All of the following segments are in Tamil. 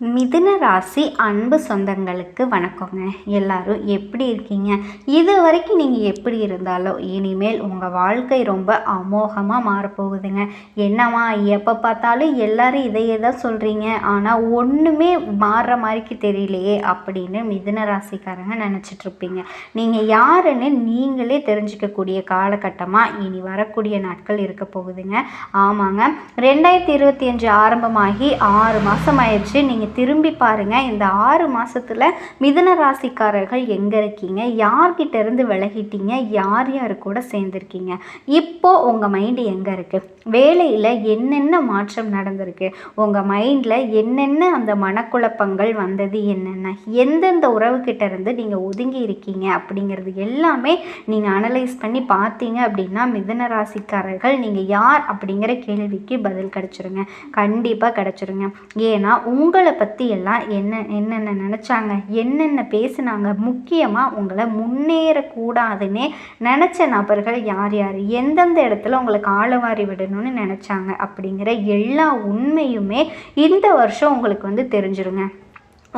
மிதுன ராசி அன்பு சொந்தங்களுக்கு வணக்கங்க. எல்லாரும் எப்படி இருக்கீங்க? இது வரைக்கும் நீங்கள் எப்படி இருந்தாலும் இனிமேல் உங்கள் வாழ்க்கை ரொம்ப அமோகமாக மாறப்போகுதுங்க. என்னம்மா எப்போ பார்த்தாலும் எல்லாரும் இதையே தான் சொல்கிறீங்க ஆனால் ஒன்றுமே மாறுற மாதிரிக்கு தெரியலையே அப்படின்னு மிதுன ராசிக்காரங்க நினச்சிட்ருப்பீங்க நீங்கள் யாருன்னு நீங்களே தெரிஞ்சுக்கக்கூடிய காலகட்டமாக இனி வரக்கூடிய நாட்கள் இருக்க போகுதுங்க. ஆமாங்க. ரெண்டாயிரத்தி இருபத்தி அஞ்சு ஆரம்பமாகி ஆறு மாதம் ஆயிடுச்சு நீங்கள் திரும்பி பாருங்கள் இந்த ஆறு மாதத்தில் மிதன ராசிக்காரர்கள் எங்கே இருக்கீங்க? யார்கிட்ட இருந்து விலகிட்டீங்க? யார் யார் கூட சேர்ந்துருக்கீங்க? இப்போ உங்கள் மைண்டு எங்கே இருக்குது வேலையில் என்னென்ன மாற்றம் நடந்திருக்கு? உங்கள் மைண்டில் என்னென்ன அந்த மனக்குழப்பங்கள் வந்தது என்னென்ன? எந்தெந்த உறவுக்கிட்ட இருந்து நீங்கள் ஒதுங்கி இருக்கீங்க? அப்படிங்கிறது எல்லாமே நீங்கள் அனலைஸ் பண்ணி பார்த்தீங்க அப்படின்னா மிதன ராசிக்காரர்கள் நீங்கள் யார் அப்படிங்கிற கேள்விக்கு பதில் கிடச்சிருங்க. கண்டிப்பாக கிடச்சிருங்க. ஏன்னா உங்களை பற்றி எல்லாம் என்ன என்னென்ன நினச்சாங்க என்னென்ன பேசுனாங்க முக்கியமாக உங்களை முன்னேறக்கூடாதுன்னே நினச்ச நபர்கள் யார் யார்? எந்தெந்த இடத்துல உங்களுக்கு ஆளவாரி விடணும்னு நினச்சாங்க அப்படிங்கிற எல்லா உண்மையுமே இந்த வருஷம் உங்களுக்கு வந்து தெரிஞ்சிருங்க.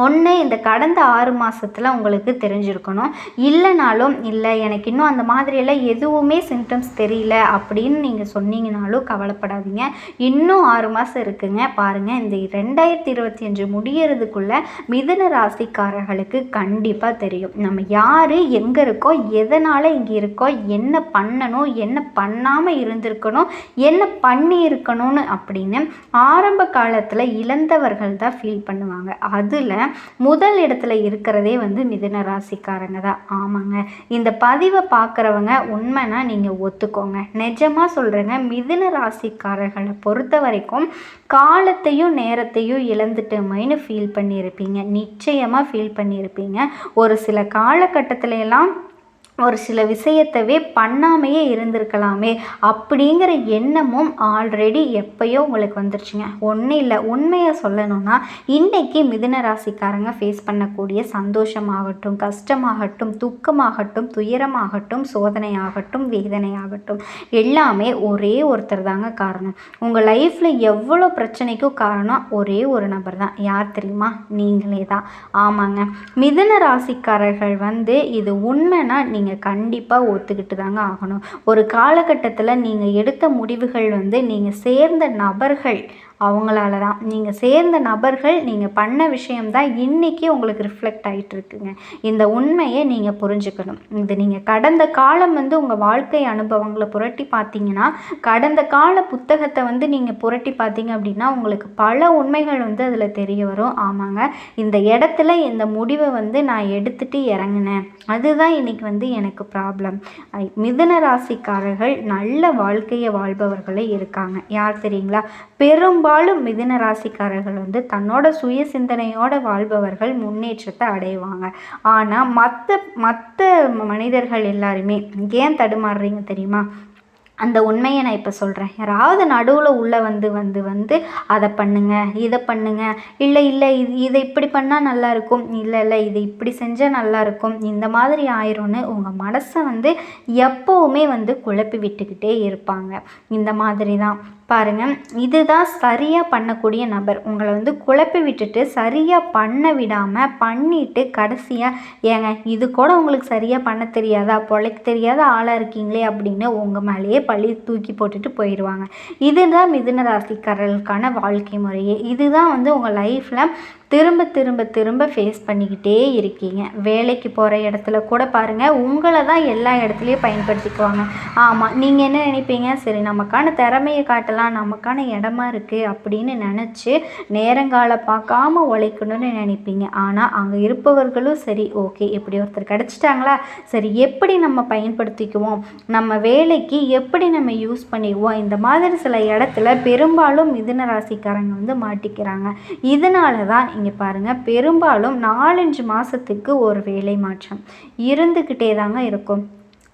ஒன்று இந்த கடந்த ஆறு மாதத்தில் உங்களுக்கு தெரிஞ்சிருக்கணும். இல்லைனாலும் இல்லை எனக்கு இன்னும் அந்த மாதிரியெல்லாம் எதுவுமே சிம்டம்ஸ் தெரியல அப்படின்னு நீங்கள் சொன்னீங்கனாலும் கவலைப்படாதீங்க. இன்னும் ஆறு மாதம் இருக்குங்க. பாருங்கள் இந்த ரெண்டாயிரத்தி இருபத்தி அஞ்சு முடியறதுக்குள்ளே மிதுன ராசிக்காரர்களுக்கு கண்டிப்பாக தெரியும். நம்ம யார் எங்கே இருக்கோ எதனால் இங்கே இருக்கோ என்ன பண்ணணும் என்ன பண்ணாமல் இருந்திருக்கணும் என்ன பண்ணி இருக்கணும்னு அப்படின்னு ஆரம்ப காலத்தில் இழந்தவர்கள் தான் ஃபீல் பண்ணுவாங்க. அதில் முதல் இடத்துல இருக்கிறதே வந்து மிதுன ராசிக்காரங்க தான். ஆமாங்க. இந்த பதிவை பார்க்குறவங்க உண்மைனா நீங்கள் ஒத்துக்கோங்க. நிஜமாக சொல்கிறேங்க மிதுன ராசிக்காரர்களை பொறுத்த வரைக்கும் காலத்தையும் நேரத்தையும் இழந்துட்டோமேனு ஃபீல் பண்ணியிருப்பீங்க. நிச்சயமாக ஃபீல் பண்ணியிருப்பீங்க. ஒரு சில காலகட்டத்தில எல்லாம் ஒரு சில விஷயத்தவே பண்ணாமையே இருந்திருக்கலாமே அப்படிங்கிற எண்ணமும் ஆல்ரெடி எப்பயோ உங்களுக்கு வந்துருச்சுங்க. ஒன்றும் இல்லை உண்மையை சொல்லணும்னா இன்றைக்கி மிதுன ராசிக்காரங்க ஃபேஸ் பண்ணக்கூடிய சந்தோஷமாகட்டும் கஷ்டமாகட்டும் துக்கமாகட்டும் துயரமாகட்டும் சோதனையாகட்டும் வேதனையாகட்டும் எல்லாமே ஒரே ஒருத்தர் தாங்க காரணம். உங்கள் லைஃப்பில் எவ்வளோ பிரச்சனைக்கும் காரணம் ஒரே ஒரு நபர் தான். யார் தெரியுமா? நீங்களே தான். ஆமாங்க. மிதுன ராசிக்காரர்கள் வந்து இது உண்மைனா நீங்கள் நீங்கள் கண்டிப்பாக ஒத்துக்கிட்டு தாங்க ஆகணும். ஒரு காலகட்டத்தில் நீங்கள் எடுத்த முடிவுகள் வந்து நீங்கள் சேர்ந்த நபர்கள் அவங்களால தான் நீங்கள் சேர்ந்த நபர்கள் நீங்கள் பண்ண விஷயம்தான் இன்றைக்கி உங்களுக்கு ரிஃப்ளெக்ட் ஆகிட்டுருக்குங்க இந்த உண்மையை நீங்கள் புரிஞ்சுக்கணும். இது நீங்கள் கடந்த காலம் வந்து உங்கள் வாழ்க்கை அனுபவங்களை புரட்டி பார்த்தீங்கன்னா கடந்த கால புத்தகத்தை வந்து நீங்கள் புரட்டி பார்த்தீங்க அப்படின்னா உங்களுக்கு பல உண்மைகள் வந்து அதில் தெரிய வரும். ஆமாங்க. இந்த இடத்துல இந்த முடிவை வந்து நான் எடுத்துகிட்டு இறங்கினேன். அதுதான் இன்றைக்கி வந்து எனக்கு ப்ராப்ளம் மிதுன ராசிக்காரர்கள் நல்ல வாழ்க்கையை வாழ்பவர்களே இருக்காங்க. யார் தெரியுங்களா? பெரும்பாலும் பெரும்பாலும் மிதுன ராசிக்காரர்கள் வந்து தன்னோட சுய சிந்தனையோட வாழ்பவர்கள் முன்னேற்றத்தை அடைவாங்க. ஆனால் மற்ற மற்ற மனிதர்கள் எல்லாருமே ஏன் தடுமாறுறீங்க தெரியுமா? அந்த உண்மையை நான் இப்போ சொல்கிறேன் யாராவது நடுவில் உள்ளே வந்து வந்து வந்து அதை பண்ணுங்க இதை பண்ணுங்க. இல்லை இல்லை இது இதை இப்படி பண்ணால் நல்லாயிருக்கும் இல்லை இல்லை இது இப்படி செஞ்சால் நல்லாயிருக்கும் இந்த மாதிரி ஆயிரும்னு உங்கள் மனசை வந்து எப்போவுமே வந்து குழப்பி விட்டுக்கிட்டே இருப்பாங்க. இந்த மாதிரி தான். பாருங்கள் இதுதான் சரியாக பண்ணக்கூடிய நபர். உங்களை வந்து குழப்பி விட்டுட்டு சரியாக பண்ண விடாமல் பண்ணிட்டு கடைசியாக ஏங்க இது கூட உங்களுக்கு சரியாக பண்ண தெரியாதா? பொழைக்க தெரியாத ஆளாக இருக்கீங்களே அப்படின்னு உங்கள் மேலேயே பழி தூக்கி போட்டுட்டு போயிடுவாங்க. இதுதான் மிதுன ராசிக்காரர்களுக்கான வாழ்க்கை முறையே. இதுதான் வந்து உங்கள் லைஃப்பில் திரும்ப திரும்ப திரும்ப ஃபேஸ் பண்ணிக்கிட்டே இருக்கீங்க. வேலைக்கு போகிற இடத்துல கூட பாருங்கள் உங்களை தான் எல்லா இடத்துலையும் பயன்படுத்திக்குவாங்க. ஆமாம் நீங்கள் என்ன நினைப்பீங்க? சரி நமக்கான திறமையை காட்டலாம் நமக்கான இடமா இருக்குது அப்படின்னு நினச்சி நேரங்கால பார்க்காம உழைக்கணும்னு நினைப்பீங்க. ஆனால் அங்கே இருப்பவர்களும் சரி ஓகே இப்படி ஒருத்தர் கிடச்சிட்டாங்களா? சரி எப்படி நம்ம பயன்படுத்திக்குவோம்? நம்ம வேலைக்கு எப்படி நம்ம யூஸ் பண்ணிக்குவோம்? இந்த மாதிரி சில இடத்துல பெரும்பாலும் மிதுன ராசிக்காரங்க வந்து மாட்டிக்கிறாங்க. இதனால தான் இங்கே பாருங்கள் பெரும்பாலும் நாலஞ்சு மாதத்துக்கு ஒரு வேலை மாற்றம். இருந்துக்கிட்டே தாங்க இருக்கும்.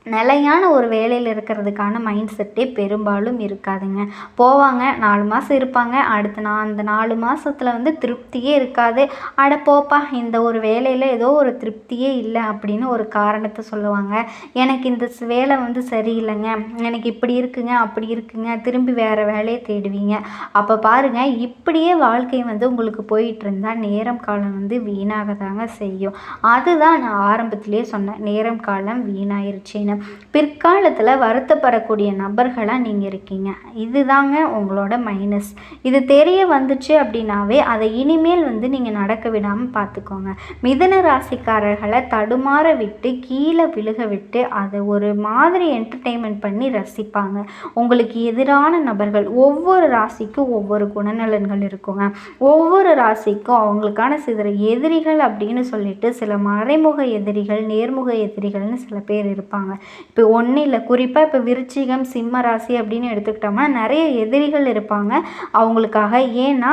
நிலையான ஒரு வேலையில் இருக்கிறதுக்கான மைண்ட் செட்டே பெரும்பாலும் இருக்காதுங்க. போவாங்க நாலு மாதம் இருப்பாங்க. அடுத்த நான் அந்த நாலு மாதத்துல வந்து திருப்தியே இருக்காது. அட போப்பா இந்த ஒரு வேலையில் ஏதோ ஒரு திருப்தியே இல்லை அப்படின்னு ஒரு காரணத்தை சொல்லுவாங்க. எனக்கு இந்த ஸ் வேலை வந்து சரியில்லைங்க. எனக்கு இப்படி இருக்குங்க அப்படி இருக்குங்க. திரும்பி வேறு வேலையை தேடுவீங்க. அப்போ பாருங்கள் இப்படியே வாழ்க்கை வந்து உங்களுக்கு போயிட்டு இருந்தால் நேரம் காலம் வந்து வீணாக தாங்க செய்யும். அதுதான் நான் ஆரம்பத்திலே சொன்னேன் நேரம் காலம் வீணாயிருச்சுன்னு. பிற்காலத்தில் வருத்தப்படக்கூடிய நபர்களாக நீங்கள் இருக்கீங்க. இதுதாங்க உங்களோட மைனஸ் இது தெரிய வந்துச்சு அப்படின்னாவே அதை இனிமேல் வந்து நீங்கள் நடக்க விடாமல் பார்த்துக்கோங்க மிதன ராசிக்காரர்களை தடுமாற விட்டு கீழே விழுக விட்டு அதை ஒரு மாதிரி என்டர்டெயின்மெண்ட் பண்ணி ரசிப்பாங்க. உங்களுக்கு எதிரான நபர்கள் ஒவ்வொரு ராசிக்கும் ஒவ்வொரு குணநலன்கள் இருக்குங்க. ஒவ்வொரு ராசிக்கும் அவங்களுக்கான சிதற எதிரிகள் அப்படின்னு சொல்லிட்டு சில மறைமுக எதிரிகள் நேர்முக எதிரிகள்னு சில பேர் இருப்பாங்க. இப்போ ஒன்றும் இல்லை. குறிப்பாக இப்போ விருச்சிகம் சிம்ம ராசி அப்படின்னு எடுத்துக்கிட்டோம்னா நிறைய எதிரிகள் இருப்பாங்க. அவங்களுக்காக ஏன்னா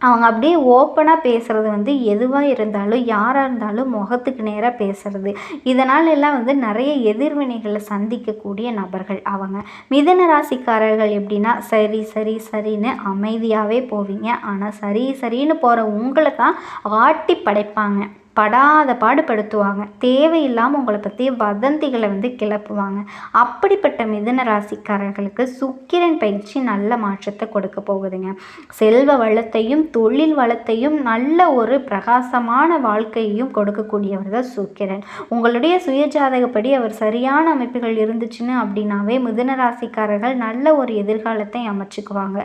அவங்க அப்படியே ஓப்பனாக பேசுகிறது வந்து எதுவாக இருந்தாலும் யாராக இருந்தாலும் முகத்துக்கு நேராக பேசுகிறது இதனால் எல்லாம் வந்து நிறைய எதிர்வினைகளை சந்திக்கக்கூடிய நபர்கள் அவங்க. மிதன ராசிக்காரர்கள் எப்படின்னா சரி சரி சரின்னு அமைதியாகவே போவீங்க. ஆனால் சரி சரின்னு போகிற உங்களை தான் ஆட்டி படைப்பாங்க படாத பாடுபடுத்துவாங்க தேவையில்லாமல் உங்களை பற்றி வதந்திகளை வந்து கிளப்புவாங்க. அப்படிப்பட்ட மிதன ராசிக்காரர்களுக்கு சுக்கிரன் பயிற்சி நல்ல மாற்றத்தை கொடுக்க போகுதுங்க. செல்வ வளத்தையும் தொழில் வளத்தையும் நல்ல ஒரு பிரகாசமான வாழ்க்கையையும் கொடுக்கக்கூடியவர் தான் சுக்கிரன். உங்களுடைய சுயஜாதகப்படி அவர் சரியான அமைப்புகள் இருந்துச்சுன்னு அப்படின்னாவே மிதுன ராசிக்காரர்கள் நல்ல ஒரு எதிர்காலத்தை அமைச்சுக்குவாங்க.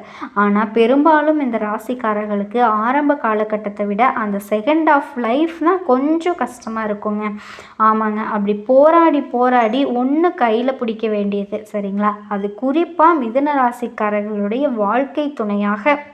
ஆனால் பெரும்பாலும் இந்த ராசிக்காரர்களுக்கு ஆரம்ப காலகட்டத்தை விட அந்த செகண்ட் ஆஃப் லைஃப் தான் கொஞ்சம் கஷ்டமாக இருக்குங்க. ஆமாங்க. அப்படி போராடி போராடி ஒன்று கையில் பிடிக்க வேண்டியது சரிங்களா? அது குறிப்பாக மிதன ராசிக்காரர்களுடைய வாழ்க்கை துணையாக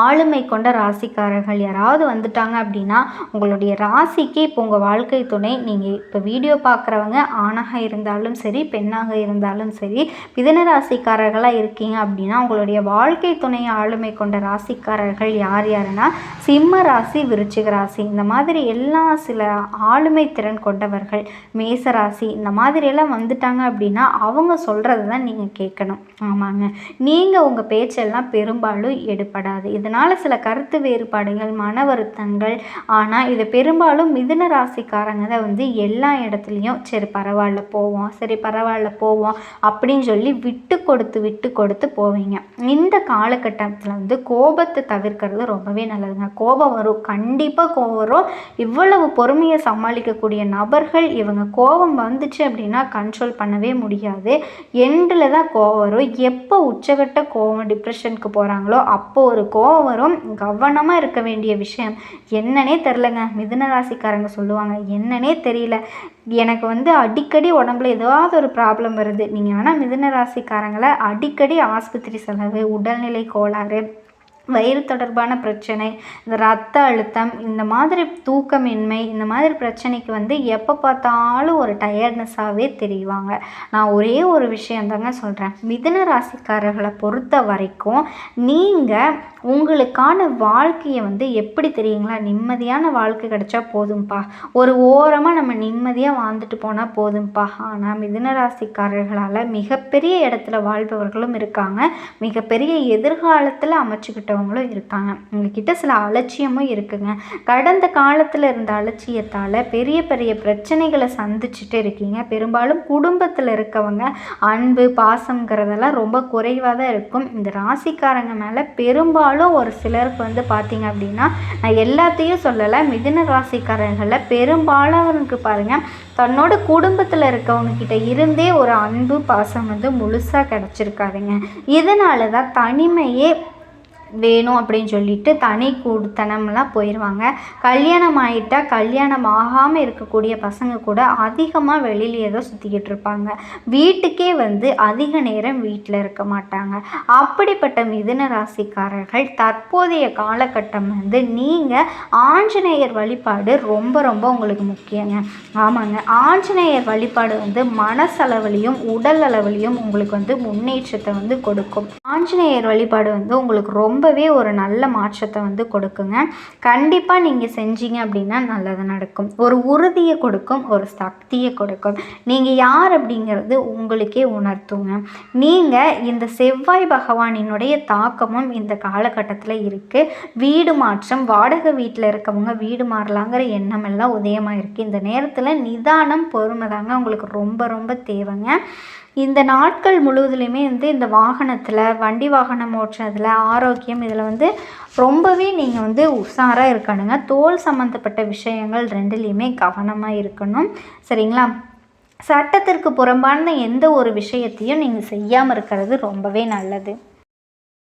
ஆளுமை கொண்ட ராசிக்காரர்கள் யாராவது வந்துட்டாங்க அப்படின்னா உங்களுடைய ராசிக்கு இப்போ உங்கள் வாழ்க்கை துணை. நீங்கள் இப்போ வீடியோ பார்க்குறவங்க ஆணாக இருந்தாலும் சரி பெண்ணாக இருந்தாலும் சரி மிதன ராசிக்காரர்களாக இருக்கீங்க அப்படின்னா உங்களுடைய வாழ்க்கை துணை ஆளுமை கொண்ட ராசிக்காரர்கள் யார் யாருன்னா சிம்ம ராசி விருச்சிக ராசி. இந்த மாதிரி எல்லா சில ஆளுமை திறன் கொண்டவர்கள் மேச ராசி இந்த மாதிரியெல்லாம் வந்துட்டாங்க அப்படின்னா அவங்க சொல்கிறத தான் நீங்கள் கேட்கணும். ஆமாங்க. நீங்கள் உங்கள் பேச்செல்லாம் பெரும்பாலும் எடுப்படாது இதனால் சில கருத்து வேறுபாடுகள் மன வருத்தங்கள் ஆனால் இது பெரும்பாலும் மிதுன ராசிக்காரங்க தான் வந்து எல்லா இடத்துலையும் சரி பரவாயில்ல போவோம் சரி பரவாயில்ல போவோம் அப்படின்னு சொல்லி விட்டு கொடுத்து விட்டு கொடுத்து போவீங்க. இந்த காலகட்டத்தில் வந்து கோபத்தை தவிர்க்கிறது ரொம்பவே நல்லதுங்க. கோபம் வரும் கண்டிப்பாக கோபம் வரும். இவ்வளவு பொறுமையை சமாளிக்கக்கூடிய நபர்கள் இவங்க கோபம் வந்துச்சு அப்படின்னா கண்ட்ரோல் பண்ணவே முடியாது. எண்டில் தான் கோபம் வரும். எப்போ உச்சகட்ட கோபம் டிப்ரெஷனுக்கு போகிறாங்களோ அப்போ ஒரு ஒரு கோவம் வரும் கவனமாக இருக்க வேண்டிய விஷயம். என்னன்னே தெரிலங்க மிதுன ராசிக்காரங்க சொல்லுவாங்க என்னன்னே தெரியல. எனக்கு வந்து அடிக்கடி உடம்புல ஏதாவது ஒரு ப்ராப்ளம் வருது. நீங்கள் வேணால் மிதுன ராசிக்காரங்களை அடிக்கடி ஆஸ்பத்திரி செலவு உடல்நிலை கோளாறு வயிறு தொடர்பான பிரச்சனை இந்த ரத்த அழுத்தம் இந்த மாதிரி தூக்கமின்மை இந்த மாதிரி பிரச்சனைக்கு வந்து எப்போ பார்த்தாலும் ஒரு டயர்ட்னஸாகவே தெரிவாங்க. நான் ஒரே ஒரு விஷயம் தாங்க சொல்கிறேன் மிதுன ராசிக்காரர்களை பொறுத்த வரைக்கும் நீங்கள் உங்களுக்கான வாழ்க்கையை வந்து எப்படி தெரியுங்களா? நிம்மதியான வாழ்க்கை கிடைச்சா போதும்ப்பா ஒரு ஓரமாக நம்ம நிம்மதியாக வாழ்ந்துட்டு போனால் போதும்ப்பா ஆனால் மிதுன ராசிக்காரர்களால் மிகப்பெரிய இடத்துல வாழ்பவர்களும் இருக்காங்க. மிகப்பெரிய எதிர்காலத்தில் அமைச்சுக்கிட்டவங்களும் இருக்காங்க. உங்ககிட்ட சில அலட்சியமும் இருக்குங்க. கடந்த காலத்தில் இருந்த அலட்சியத்தால் பெரிய பெரிய பிரச்சனைகளை சந்திச்சுட்டு இருக்கீங்க. பெரும்பாலும் குடும்பத்தில் இருக்கவங்க அன்பு பாசங்கிறதெல்லாம் ரொம்ப குறைவாக தான் இருக்கும். இந்த ராசிக்காரங்க மேலே பெரும்பாலும் ஒரு சிலருக்கு வந்து பார்த்திங்க அப்படின்னா நான் எல்லாத்தையும் சொல்லலை மிதுன ராசிக்காரர்களில் பெரும்பாலானவருக்கு பாருங்கள் தன்னோட குடும்பத்தில் இருக்கவங்க கிட்ட இருந்தே ஒரு அன்பு பாசம் வந்து முழுசாக கிடச்சிருக்காதுங்க. இதனால தான் தனிமையே வேணும் அப்படின்னு சொல்லிட்டு தனி கூடுத்தனம்லாம் போயிடுவாங்க கல்யாணம் ஆகிட்டா கல்யாணம் ஆகாமல் இருக்கக்கூடிய பசங்க கூட அதிகமாக வெளியிலேயே தான் சுற்றிக்கிட்டு இருப்பாங்க. வீட்டுக்கே வந்து அதிக நேரம் வீட்டில் இருக்க மாட்டாங்க. அப்படிப்பட்ட மிதுன ராசிக்காரர்கள் தற்போதைய காலகட்டம் வந்து நீங்கள் ஆஞ்சநேயர் வழிபாடு ரொம்ப ரொம்ப உங்களுக்கு முக்கியங்க. ஆமாங்க. ஆஞ்சநேயர் வழிபாடு வந்து மனசளவுலையும் உடல் அளவுலையும் உங்களுக்கு வந்து முன்னேற்றத்தை வந்து கொடுக்கும். ஆஞ்சநேயர் வழிபாடு வந்து உங்களுக்கு ரொம்ப ரொம்பவே ஒரு நல்ல மாற்றத்தை வந்து கொடுக்குங்க. கண்டிப்பாக நீங்கள் செஞ்சீங்க அப்படின்னா நல்லது நடக்கும். ஒரு உறுதியை கொடுக்கும் ஒரு சக்தியை கொடுக்கும். நீங்கள் யார் அப்படிங்கிறது உங்களுக்கே உணர்த்துங்க. நீங்கள் இந்த செவ்வாய் பகவானினுடைய தாக்கமும் இந்த காலகட்டத்தில் இருக்குது வீடு மாற்றம் வாடகை வீட்டில் இருக்கவங்க வீடு மாறலாங்கிற எண்ணம் எல்லாம் உதயமாக இருக்குது இந்த நேரத்தில் நிதானம் பொறுமை தாங்க உங்களுக்கு ரொம்ப ரொம்ப தேவைங்க. இந்த நாட்கள் முழுவதுலையுமே வந்து இந்த வாகனத்தில் வண்டி வாகனம் ஓட்டுறதுல ஆரோக்கியம் இதில் வந்து ரொம்பவே நீங்கள் வந்து உஷாராக இருக்கணுங்க. தோல் சம்மந்தப்பட்ட விஷயங்கள் ரெண்டுலேயுமே கவனமாக இருக்கணும். சரிங்களா? சட்டத்திற்கு புறம்பான எந்த ஒரு விஷயத்தையும் நீங்கள் செய்யாமல் இருக்கிறது ரொம்பவே நல்லது.